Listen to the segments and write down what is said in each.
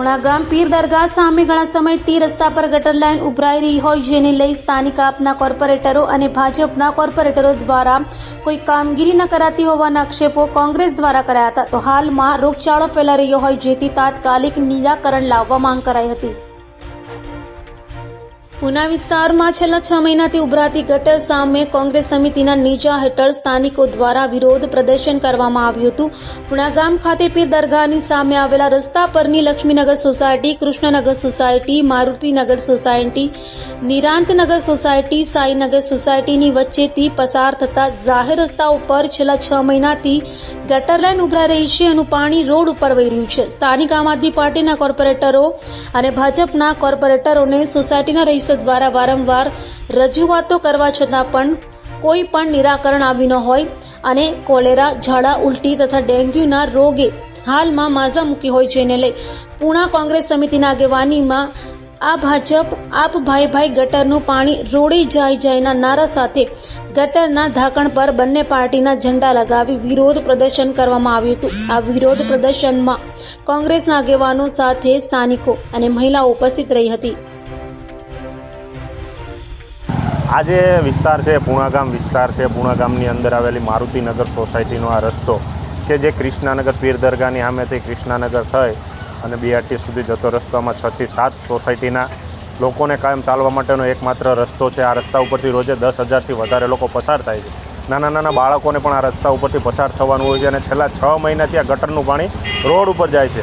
ઉણા ગામ પીર દરગાહ સામે ઘણા સમયથી રસ્તા પર ગટર લાઇન ઉભરાઈ રહી હોય જેને લઈ સ્થાનિક આપના કોર્પોરેટરો અને ભાજપના કોર્પોરેટરો દ્વારા કોઈ કામગીરી ન કરાતી હોવાના આક્ષેપો કોંગ્રેસ દ્વારા કરાયા હતા. તો હાલમાં રોગચાળો ફેલાઈ રહ્યો હોય જેથી તાત્કાલિક નિરાકરણ લાવવા માંગ કરાઈ હતી. પુના વિસ્તારમાં છેલ્લા છ મહિનાથી ઉભરાતી ગટર સામે કોંગ્રેસ સમિતિના નીચા હેઠળ સ્થાનિકો દ્વારા વિરોધ પ્રદર્શન કરવામાં આવ્યું હતું. પુણા ગામ ખાતે પીર દરગાહની સામે આવેલા રસ્તા પરની Laxminagar society, Krishnanagar society, Marutinagar society, Nirantnagar society, Sainagar સોસાયટીની વચ્ચેથી પસાર થતા જાહેર રસ્તા ઉપર છેલ્લા છ મહિનાથી ગટર લાઈન ઉભરાઈ રહી છે. એનું પાણી રોડ ઉપર વહી રહ્યું છે. સ્થાનિક આમ આદમી પાર્ટીના કોર્પોરેટરો અને ભાજપના કોર્પોરેટરોને સોસાયટીના રહીશો દ્વારા વારંવાર રજૂઆતો કરવા છતાં પણ કોઈ પણ નિરાકરણ આવ્યું ન હોય અને કોલેરા, ઝાડા, ઉલટી તથા ડેન્ગ્યુના રોગે હાલમાં માઝા મૂકી હોય જેને લઈ પૂણા કોંગ્રેસ સમિતિના આગેવાનીમાં આ ભાજપ, આપ ભાઈ ભાઈ ગટરનું પાણી રોડે જાય જાયના નારા સાથે ગટરના ઢાંકણ પર બંને પાર્ટીના ઝંડા લગાવી વિરોધ પ્રદર્શન કરવામાં આવ્યું હતું. આ વિરોધ પ્રદર્શનમાં કોંગ્રેસના આગેવાનો સાથે સ્થાનિકો અને મહિલાઓ ઉપસ્થિત રહી હતી. આ જે વિસ્તાર છે, પૂણાગામ વિસ્તાર છે, પૂણાગામની અંદર આવેલી મારુતિનગર સોસાયટીનો આ રસ્તો કે જે કૃષ્ણાનગર પીર દરગાહની સામેથી કૃષ્ણાનગર થઈ અને બીઆરટી સુધી જતો રસ્તામાં છથી સાત સોસાયટીના લોકોને કાયમ ચાલવા માટેનો એકમાત્ર રસ્તો છે. આ રસ્તા ઉપરથી રોજે દસ હજારથી વધારે લોકો પસાર થાય છે. નાના નાના બાળકોને પણ આ રસ્તા ઉપરથી પસાર થવાનું હોય છે અને છેલ્લા છ મહિનાથી આ ગટરનું પાણી રોડ ઉપર જાય છે.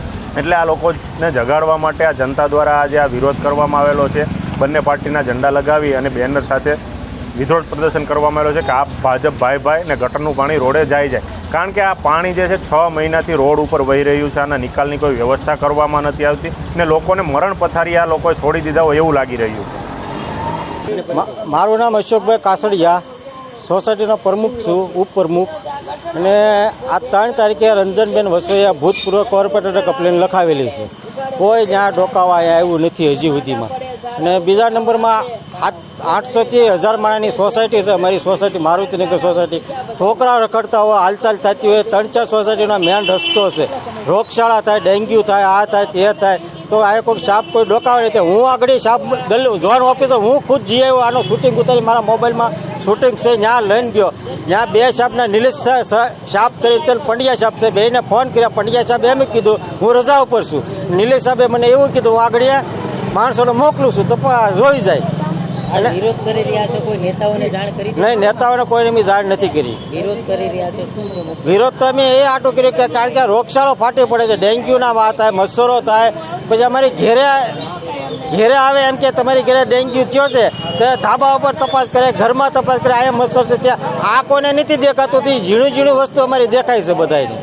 એટલે આ લોકોને જગાડવા માટે આ જનતા દ્વારા આજે આ વિરોધ કરવામાં આવેલો છે. બંને પાર્ટીના ઝંડા લગાવી અને બેનર સાથે વિરોધ પ્રદર્શન કરવામાં આવેલો છે કે આ ભાજપ ભાઈ ભાઈ ને ગટરનું પાણી રોડે જાય જાય કારણ કે આ પાણી જે છે છ મહિનાથી રોડ ઉપર વહી રહ્યું છે. આના નિકાલની કોઈ વ્યવસ્થા કરવામાં નથી આવતી ને લોકોને મરણ પથારી આ લોકોએ છોડી દીધા હોય એવું લાગી રહ્યું છે. મારું નામ અશોકભાઈ કાસડિયા. સોસાયટીનો પ્રમુખ છું, ઉપપ્રમુખ. અને આ ત્રણ તારીખે રંજનબેન વસોયા ભૂતપૂર્વ કોર્પોરેટરે કમ્પ્લેન લખાવેલી છે. કોઈ ત્યાં ડોકાવા આવ્યું નથી હજી સુધીમાં. અને બીજા નંબરમાં આઠ આઠસોથી હજાર માણાની સોસાયટી છે, અમારી સોસાયટી મારુતિનગર સોસાયટી. છોકરા રખડતા હોય, હાલચાલ થતી હોય, ત્રણ ચાર સોસાયટીનો મેન રસ્તો છે. રોગશાળા થાય, ડેન્ગ્યુ થાય, આ થાય, તે થાય. તો આ કોઈ સાપ કોઈ ડોકાવે નહીં. હું આગળ સાપ ગલ જોન ઓફિસર હું ખુદ જઈ આવ્યો આનો શૂટિંગ ઉતારી મારા મોબાઈલમાં શૂટિંગ છે, ત્યાં લઈને ગયો. ત્યાં બે સાહેબના નિલેશ સાપ કરી ચલ પંડ્યા સાહેબ છે. બેને ફોન કર્યા. પંડ્યા સાહેબ એમ કીધું, હું રજા ઉપર છું. નિલેશ સાહેબે મને એવું કીધું, હું આગળ માણસોને મોકલું છું. તો જોઈ જાય. વિરોધ કરી રહ્યા છો કોઈ નેતાઓને જાણ કરી નહીં નેતાઓને કોઈને મેં જાણ નથી કરી. વિરોધ કરી રહ્યા છો શું છે વિરોધ તો અમે એ આટું કર્યું કે કારણ કે રોગચાળો ફાટી પડે છે ડેન્ગ્યુના વાત થાય મચ્છરો થાય પછી અમારી ઘેરે ઘેરે આવે એમ કે તમારી ઘરે ડેન્ગ્યુ થયો છે તો ધાબા ઉપર તપાસ કરે ઘરમાં તપાસ કરે આ મચ્છર છે ત્યાં આ કોને નથી દેખાતું તે ઝીણું ઝીણું વસ્તુ અમારી દેખાય છે બધાને